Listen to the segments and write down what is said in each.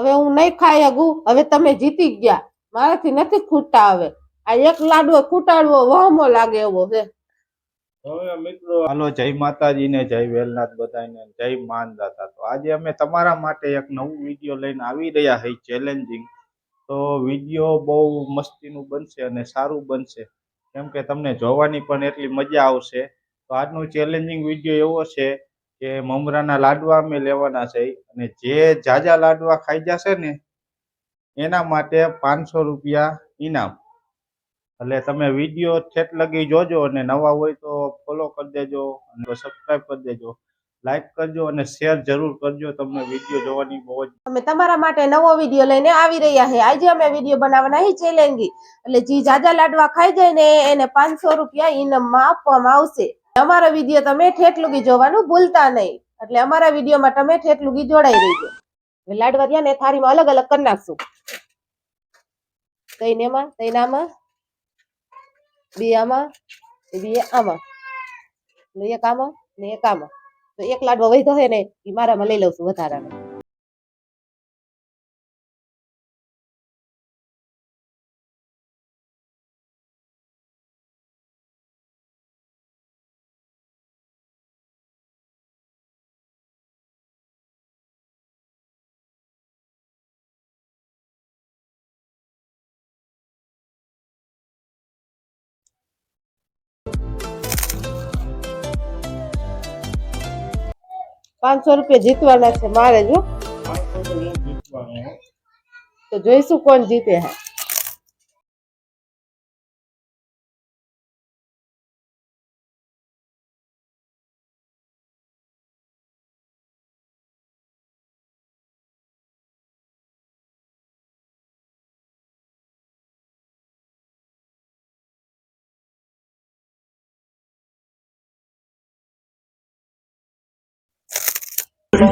હવે હું નહીં ખાઈ શકું. હવે તમે જીતી ગયા. મારાથી નથી ખૂટતા હવે. આ એક લાડવો ખૂટાડવો વહમો લાગે એવો છે. હવે મિત્રો હાલો જય માતાજી ને જય વેલનાથ બધાને. જય માનદાતા. તો આજે અમે તમારા માટે એક નવું વીડિયો લઈને આવી રહ્યા હઈ ચેલેન્જિંગ તો વીડિયો બહુ મસ્તીનું બનશે અને સારું બનશે. કેમ કે તમને જોવાની પણ એટલી મજા આવશે. તો આજનું ચેલેન્જિંગ વીડિયો એવો છે કે મમરાના લાડવા અમે લેવાના છે અને જે જાજા લાડવા ખાઈ જશે ને, એના માટે પાંચસો રૂપિયા ઇનામ. એટલે તમે વીડિયો છેટ લગી જોજો અને નવા હોય તો ફોલો કરી દેજો અને સબસ્ક્રાઈબ કરી દેજો. લાઈક કરજો અને શેર જરૂર કરજો, તમને વીડિયો જોવાની બહુ જ અમે તમારા માટે નવો વીડિયો લઈને આવી રહ્યા છે આજે અમે વીડિયો બનાવવાના છે ચેલેન્જી. એટલે જે જાજા લાડવા ખાઈ જાય ને, એને પાંચસો રૂપિયા ઇનામમાં આપવામાં આવશે. અમારો વીડિયો તમે ઠેઠ લગી જોવાનું ભૂલતા નહીં. એટલે અમારા વિડીયોમાં તમે ઠેઠ લગી જોડાઈ રહીજો લાડવા રહ્યા ને થાળીમાં અલગ અલગ કરી નાખશું. તઈને એમાં, તઈને આમાં, બે આમાં બે આમાં. એક આમાં ને એક આમાં. તો એક લાડવા વધ્યો હોય ને એ મારામાં લઈ લઉં છું વધારાનો. પાંચસો રૂપિયા જીતવાના છે મારે જો. તો જોઈશું કોણ જીતે હે. આ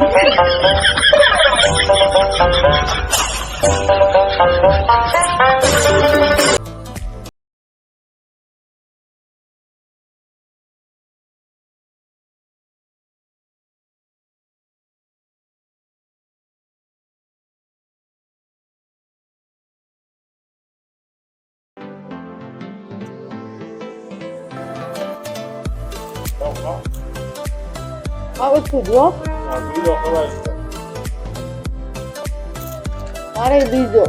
વસ્તુ જો મારે બીજો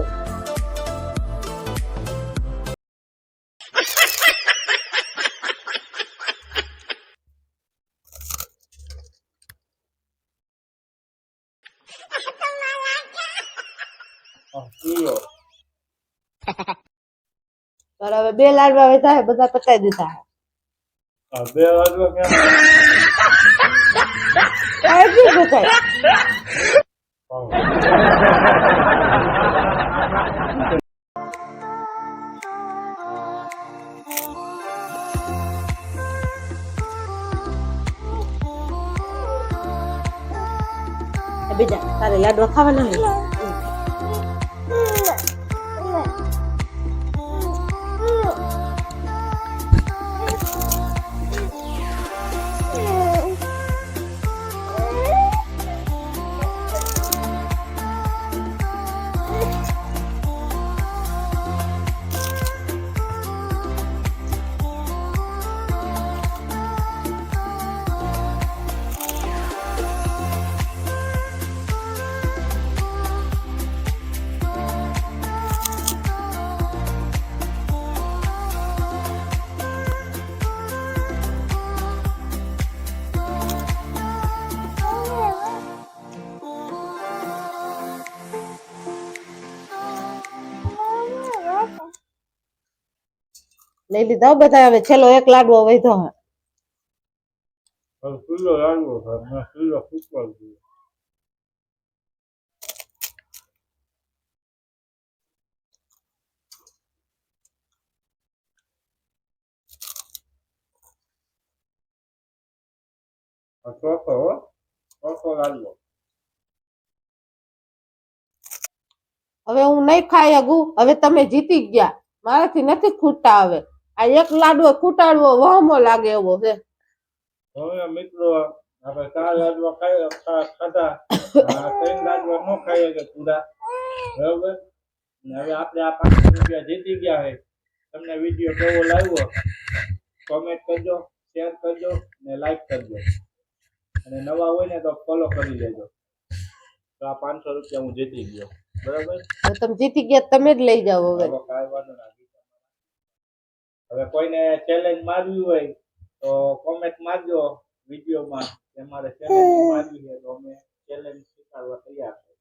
હવે બે લાડવા વેતા હે બધા પતાવી દીધા હે બે વાગ્યો કેમ આ હજી પતાય આ બીજા તારે લાડવા ખાવાના હે લઈ લીધા. હો બધા હવે છેલ્લો એક લાડવો વધ્યો હે કિલો લાગવો મેં કિલો ફૂટવા દીધો ચોથો હો. ચોથો લાડવો. હવે હું નહીં ખાઈ શકું. હવે તમે જીતી ગયા. મારાથી નથી ખૂટતા હવે. આ એક લાડવો ખૂટાડવો વહમો લાગે એવો છે. હવે મિત્રો આપણે ચાર લાડવા ખાધા. ત્રણ લાડવા ન ખાઈએ કે પૂરા. બરોબર? ને હવે આપણે આ પાંચસો રૂપિયા જીતી ગયા છે તમને વીડિયો કેવો લાગ્યો? કોમેન્ટ કરજો શેર કરજો ને લાઈક કરજો. અને નવા હોય ને તો ફોલો કરી લેજો. તો આ પાંચસો રૂપિયા હું જીતી ગયો. બરાબર? તમે જીતી ગયા તમે જ લઈ જાઓ હવે. કાંઈ વાંધો નથી. હવે કોઈને ચેલેન્જ મારવી હોય, તો કોમેન્ટ મારજો વિડીયોમાં કે મારે ચેલેન્જ મારવી છે, તો અમે ચેલેન્જ સ્વીકારવા તૈયાર છે.